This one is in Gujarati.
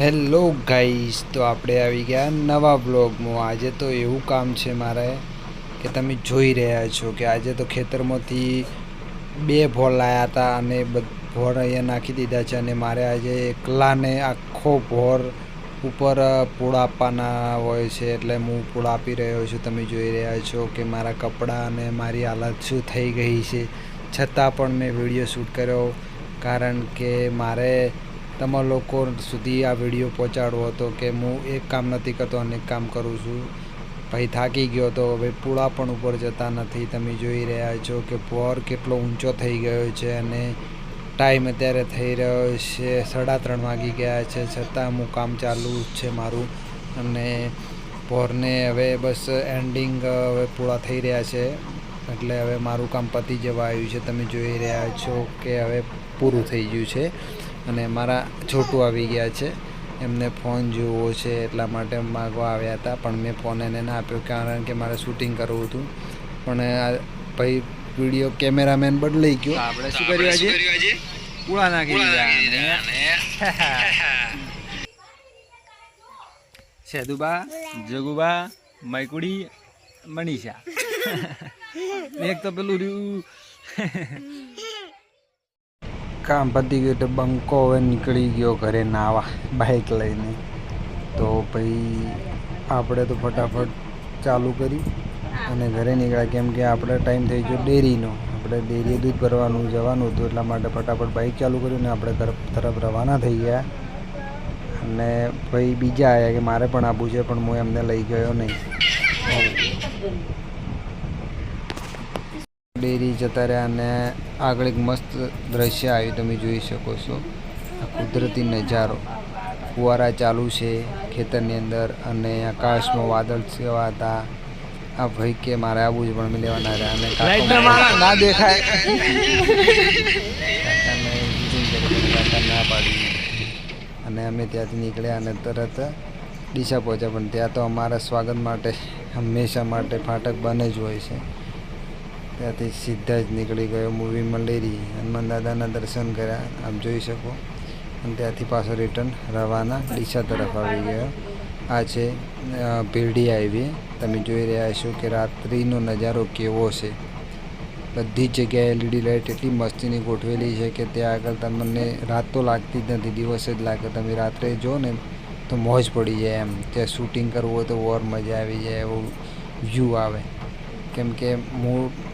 હેલો ગાઈસ તો આપણે આવી ગયા નવા બ્લોગમાં આજે તો એવું કામ છે મારે કે તમે જોઈ રહ્યા છો કે આજે તો ખેતરમાંથી બે ભોર લાયા હતા અને ભોળ અહીંયા નાખી દીધા છે અને મારે આજે એકલાને આખો ભોર ઉપર પૂળ આપવાના હોય છે. એટલે હું પૂળા આપી રહ્યો છું. તમે જોઈ રહ્યા છો કે મારા કપડાં અને મારી હાલત શું થઈ ગઈ છે. છતાં પણ મેં વીડિયો શૂટ કર્યો કારણ કે મારે તમારા લોકો સુધી આ વીડિયો પહોંચાડવો હતો કે હું એક કામ નથી કરતો, અનેક કામ કરું છું. ભાઈ થાકી ગયો તો હવે પૂળા પણ ઉપર જતા નથી. તમે જોઈ રહ્યા છો કે પોર કેટલો ઊંચો થઈ ગયો છે અને ટાઈમ અત્યારે થઈ રહ્યો છે સાડા ત્રણ વાગી ગયા છે. છતાં હું કામ ચાલુ છે મારું અને પોરને હવે બસ એન્ડિંગ હવે પૂળા થઈ રહ્યા છે. એટલે હવે મારું કામ પતી જવા આવ્યું છે. તમે જોઈ રહ્યા છો કે હવે પૂરું થઈ ગયું છે. અને મારા છોટું આવી ગયા છે. એમને ફોન જોવો છે એટલા માટે માગવા આવ્યા હતા પણ મેં ફોન એને ના આપ્યો કારણ કે મારે શૂટિંગ કરવું હતું. પણ ભાઈ વીડિયો કેમેરામેન બદલાઈ ગયો. આપણે શું કર્યું આજે? પૂળા નાખી સેદુબા જગુબા મૈકુડી મનીષા. એક તો પેલું રહ્યું. કામ પતી ગયું તો બંકો હવે નીકળી ગયો ઘરે નાવા બાઇક લઈને. તો પછી આપણે તો ફટાફટ ચાલુ કરી અને ઘરે નીકળ્યા કેમ કે આપણે ટાઈમ થઈ ગયો ડેરીનો. આપણે ડેરીએ દૂધ ભરવાનું, જવાનું હતું એટલા માટે ફટાફટ બાઇક ચાલુ કર્યું ને આપણે તરફ રવાના થઈ ગયા. અને ભાઈ બીજા આવ્યા કે મારે પણ આપવું છે પણ હું એમને લઈ ગયો નહીં. ડેરી જતા રહ્યા અને આગળ એક મસ્ત દ્રશ્ય આવ્યું તમે જોઈ શકો છો. આ કુદરતી નજારો. ફુવારા ચાલુ છે ખેતરની અંદર અને આકાશમાં વાદળ સેવા હતા. આ ભાઈ કે મારે આવું જ પણ મેં લેવા રહ્યા. અને ના દેખાય. ના પાડી. અને અમે ત્યાંથી નીકળ્યા અને તરત ડીસા પહોંચ્યા. પણ ત્યાં તો અમારા સ્વાગત માટે હંમેશા માટે ફાટક બને જ હોય છે. ત્યાંથી સીધા જ નીકળી ગયો મૂવી મંડેરી હનુમાન દાદાના દર્શન કર્યા. આપ જોઈ શકો. અને ત્યાંથી પાછો રિટર્ન રવાના ડીસા તરફ આવી ગયો. આ છે ભીરડી હાઈવે તમે જોઈ રહ્યા છો કે રાત્રિનો નજારો કેવો છે. બધી જ જગ્યાએ એલઈડી લાઇટ એટલી મસ્તીની ગોઠવેલી છે કે ત્યાં આગળ તમને રાત તો લાગતી જ નથી, દિવસ જ લાગે. તમે રાત્રે જો ને તો મોજ પડી જાય એમ. ત્યાં શૂટિંગ કરવું હોય તો ઓર મજા આવી જાય, એવું વ્યૂ આવે. કેમ કે મૂળ